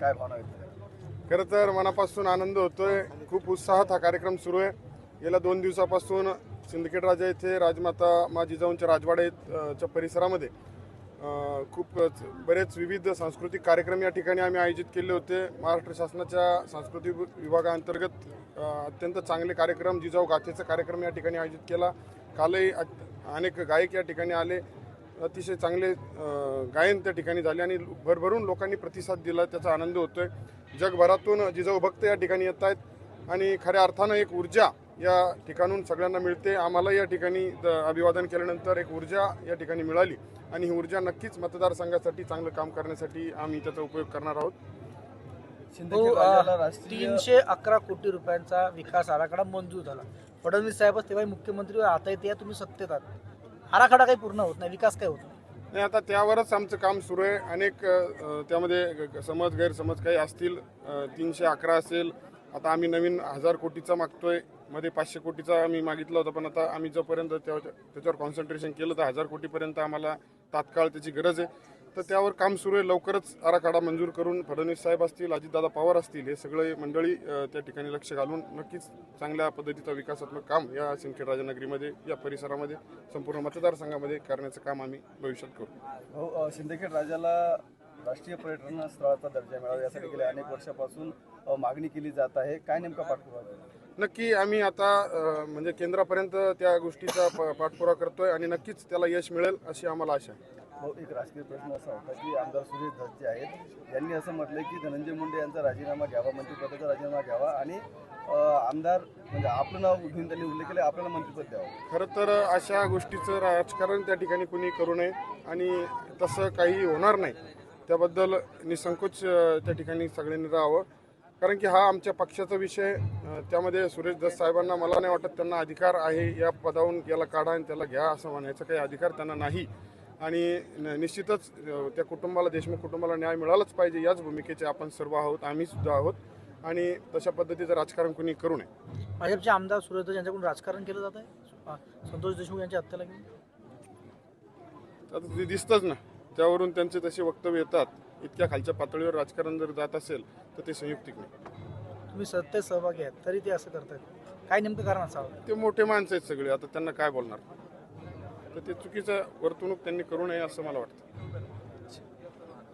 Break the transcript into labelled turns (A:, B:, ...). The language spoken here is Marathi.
A: काय भावना व्यक्त
B: खरं तर मनापासून आनंद होतोय. खूप उत्साहात हा कार्यक्रम सुरू आहे. गेल्या दोन दिवसापासून सिंदखेड राजा येथे राजमाता मा जिजाऊंच्या राजवाड्याच्या परिसरामध्ये खूप बरेच विविध सांस्कृतिक कार्यक्रम या ठिकाणी आम्ही आयोजित केले होते. महाराष्ट्र शासनाच्या सांस्कृतिक विभागाअंतर्गत अत्यंत चांगले कार्यक्रम जिजाऊ गाथेचा कार्यक्रम या ठिकाणी आयोजित केला. कालही अनेक गायक या ठिकाणी आले. अतिशय चांगले गायन त्या ठिकाणी झाले आणि भरभरून लोकांनी प्रतिसाद दिला त्याचा आनंद होतोय. जगभरातून जिजाऊ भक्त या ठिकाणी येत आहेत आणि खऱ्या अर्थानं एक ऊर्जा या ठिकाणून सगळ्यांना मिळते. आम्हाला या ठिकाणी अभिवादन केल्यानंतर एक ऊर्जा या ठिकाणी मिळाली आणि ही ऊर्जा नक्कीच मतदारसंघासाठी चांगलं काम करण्यासाठी आम्ही त्याचा उपयोग करणार आहोत.
C: तीनशे अकरा कोटी रुपयांचा विकास आराखडा मंजूर झाला. फडणवीस साहेबच तेव्हा मुख्यमंत्री आता येते तुम्ही सत्तेत आहात. आराखडा काही पूर्ण होत नाही विकास काही होत नाही.
B: नाही आता त्यावरच आमचं काम सुरू आहे. अनेक अ, त्यामध्ये ग- ग- समज गैरसमज काही असतील तीनशे अकरा असेल. आता आम्ही नवीन हजार कोटीचा मागतोय. मध्ये पाचशे कोटीचा आम्ही मागितला होता पण आता आम्ही जोपर्यंत त्या- त्याच्यावर कॉन्सन्ट्रेशन केलं तर हजार कोटीपर्यंत आम्हाला तात्काळ त्याची गरज आहे. तर त्यावर काम सुरू आहे. लवकरच आराखडा मंजूर करून फडणवीस साहेब असतील अजितदादा पवार असतील हे सगळे मंडळी त्या ठिकाणी लक्ष घालून नक्कीच चांगल्या पद्धतीचं विकासात्मक काम या सिंदखेड राजानगरीमध्ये या परिसरामध्ये संपूर्ण मतदारसंघामध्ये करण्याचं काम आम्ही भविष्यात करू.
A: सिंदखेड राजाला राष्ट्रीय पर्यटन स्थळाचा दर्जा मिळावा यासाठी गेल्या अनेक वर्षापासून मागणी केली जात आहे. काय नेमका पाठपुरावा केला?
B: नक्की आम्ही आता म्हणजे केंद्रापर्यंत त्या गोष्टीचा प- पाठपुरावा करतोय आणि नक्कीच त्याला यश मिळेल अशी आम्हाला आशा आहे.
A: एक राजकीय प्रश्न असा होता की आमदार सुरेश धस जे आहेत यांनी असं म्हटलं की धनंजय मुंडे यांचा राजीनामा घ्यावा मंत्रिपदाचा राजीनामा घ्यावा आणि आमदार म्हणजे आपलं नाव घेऊन त्यांनी उल्लेख केला आपल्याला मंत्रिपद द्यावं.
B: खरं तर अशा गोष्टीचं राजकारण त्या ठिकाणी कुणी करू नये आणि तसं काही होणार नाही. त्याबद्दल निसंकोच त्या ठिकाणी सगळ्यांनी राहावं. कारण की हा आमच्या पक्षाचा विषय त्यामध्ये सुरेश दस साहेबांना मला नाही वाटत त्यांना अधिकार आहे या पदावरून याला काढा आणि त्याला घ्या असं म्हणायचा काही अधिकार त्यांना नाही. आणि निश्चितच त्या कुटुंबाला देशमुख कुटुंबाला न्याय मिळालाच पाहिजे याच भूमिकेचे आपण सर्व आहोत आम्ही सुद्धा आहोत. आणि तशा पद्धतीचं राजकारण कुणी करू नये.
C: भाजपचे आमदार सुरेश यांच्याकडून राजकारण केलं जात आहे संतोष देशमुख यांच्या हत्येला
B: आता ते दिसतंच ना. त्यावरून त्यांचे तसे वक्तव्य येतात. इतक्या खालच्या पातळीवर राजकारण जर जात असेल तर ते संयुक्तिक नाही.
C: तुम्ही सत्तेत सहभागी आहेत तरी ते असं करतायत. काय नेमकं कारण असावं?
B: ते मोठे माणसं आहेत सगळे. आता त्यांना काय बोलणार? तर ते चुकीचं वर्तणूक त्यांनी करू नये असं मला वाटतं.